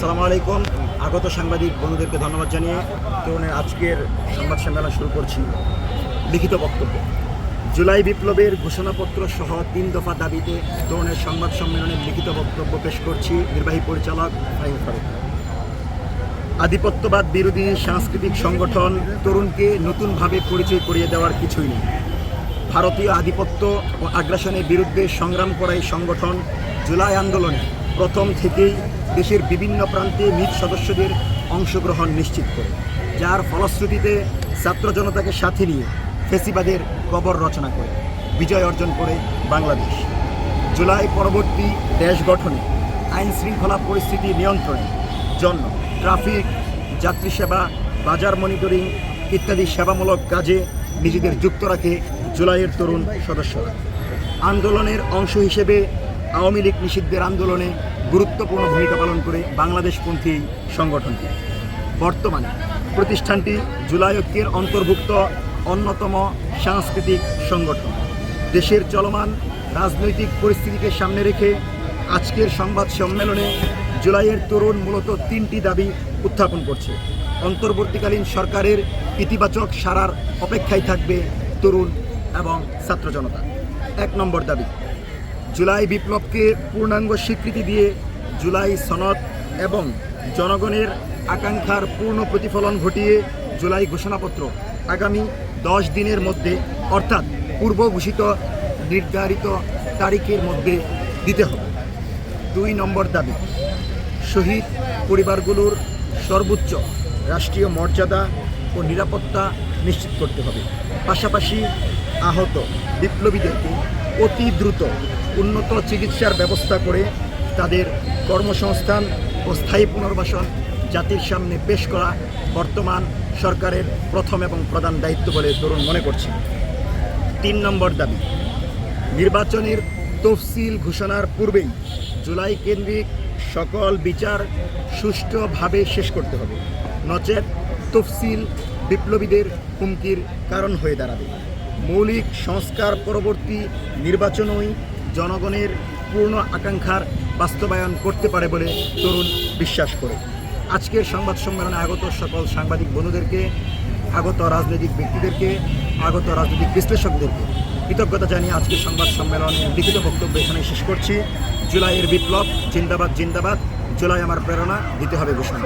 আসসালামু আলাইকুম। আগত সাংবাদিক বন্ধুদেরকে ধন্যবাদ জানিয়ে তরুণের আজকের সংবাদ সম্মেলন শুরু করছি। লিখিত বক্তব্য। জুলাই বিপ্লবের ঘোষণাপত্র সহ তিন দফা দাবিতে তরুণের সংবাদ সম্মেলনে লিখিত বক্তব্য পেশ করছি নির্বাহী পরিচালক ফাহিম ফারুক। আধিপত্যবাদ বিরোধী সাংস্কৃতিক সংগঠন তরুণকে নতুনভাবে পরিচয় করিয়ে দেওয়ার কিছুই নেই। ভারতীয় আধিপত্য ও আগ্রাসনের বিরুদ্ধে সংগ্রাম করা এই সংগঠন জুলাই আন্দোলনে প্রথম থেকেই দেশের বিভিন্ন প্রান্তে নিজ সদস্যদের অংশগ্রহণ নিশ্চিত করে, যার ফলশ্রুতিতে ছাত্র জনতাকে সাথে নিয়ে ফেসিবাদের কবর রচনা করে, বিজয় অর্জন করে বাংলাদেশ। জুলাই পরবর্তী দেশ গঠনে আইন শৃঙ্খলা পরিস্থিতি নিয়ন্ত্রণে জন্য ট্রাফিক যাত্রী সেবা বাজার মনিটরিং ইত্যাদি সেবামূলক কাজে নিজেদের যুক্ত রাখে জুলাইয়ের তরুণ সদস্যরা। আন্দোলনের অংশ হিসেবে আওয়ামী লীগ নিষিদ্ধের আন্দোলনে গুরুত্বপূর্ণ ভূমিকা পালন করে বাংলাদেশপন্থী সংগঠনটি। বর্তমানে প্রতিষ্ঠানটি জুলাই ঐক্যের অন্তর্ভুক্ত অন্যতম সাংস্কৃতিক সংগঠন। দেশের চলমান রাজনৈতিক পরিস্থিতিকে সামনে রেখে আজকের সংবাদ সম্মেলনে জুলাইয়ের তরুণ মূলত তিনটি দাবি উত্থাপন করছে। অন্তর্বর্তীকালীন সরকারের ইতিবাচক সারার অপেক্ষায় থাকবে তরুণ এবং ছাত্র জনতা এক নম্বর দাবি জুলাই বিপ্লবকে পূর্ণাঙ্গ স্বীকৃতি দিয়ে জুলাই সনদ এবং জনগণের আকাঙ্ক্ষার পূর্ণ প্রতিফলন ঘটিয়ে জুলাই ঘোষণাপত্র আগামী দশ দিনের মধ্যে, অর্থাৎ পূর্ব ঘোষিত নির্ধারিত তারিখের মধ্যে দিতে হবে। দুই নম্বর দাবি, শহীদ পরিবারগুলোর সর্বোচ্চ রাষ্ট্রীয় মর্যাদা ও নিরাপত্তা নিশ্চিত করতে হবে। পাশাপাশি আহত বিপ্লবীদেরকে অতি দ্রুত উন্নত চিকিৎসার ব্যবস্থা করে তাদের কর্মসংস্থান ও স্থায়ী পুনর্বাসন জাতির সামনে পেশ করা বর্তমান সরকারের প্রথম এবং প্রধান দায়িত্ব বলে তরুণ মনে করছে। তিন নম্বর দাবি, নির্বাচনের তফসিল ঘোষণার পূর্বেই জুলাই কেন্দ্রিক সকল বিচার সুষ্ঠুভাবে শেষ করতে হবে। নচেত তফসিল বিপ্লবীদের হুমকির কারণ হয়ে দাঁড়াবে। মৌলিক সংস্কার পরবর্তী নির্বাচনই জনগণের পূর্ণ আকাঙ্ক্ষার বাস্তবায়ন করতে পারে বলে তরুণ বিশ্বাস করে। আজকের সংবাদ সম্মেলনে আগত সকল সাংবাদিক বন্ধুদেরকে, আগত রাজনৈতিক ব্যক্তিদেরকে, আগত রাজনৈতিক বিশ্লেষকদেরকে কৃতজ্ঞতা জানিয়ে আজকের সংবাদ সম্মেলনে লিখিত বক্তব্য এখানে শেষ করছি। জুলাইয়ের বিপ্লব, জিন্দাবাদ জিন্দাবাদ, জুলাই আমার প্রেরণা, দিতে হবে ঘোষণা।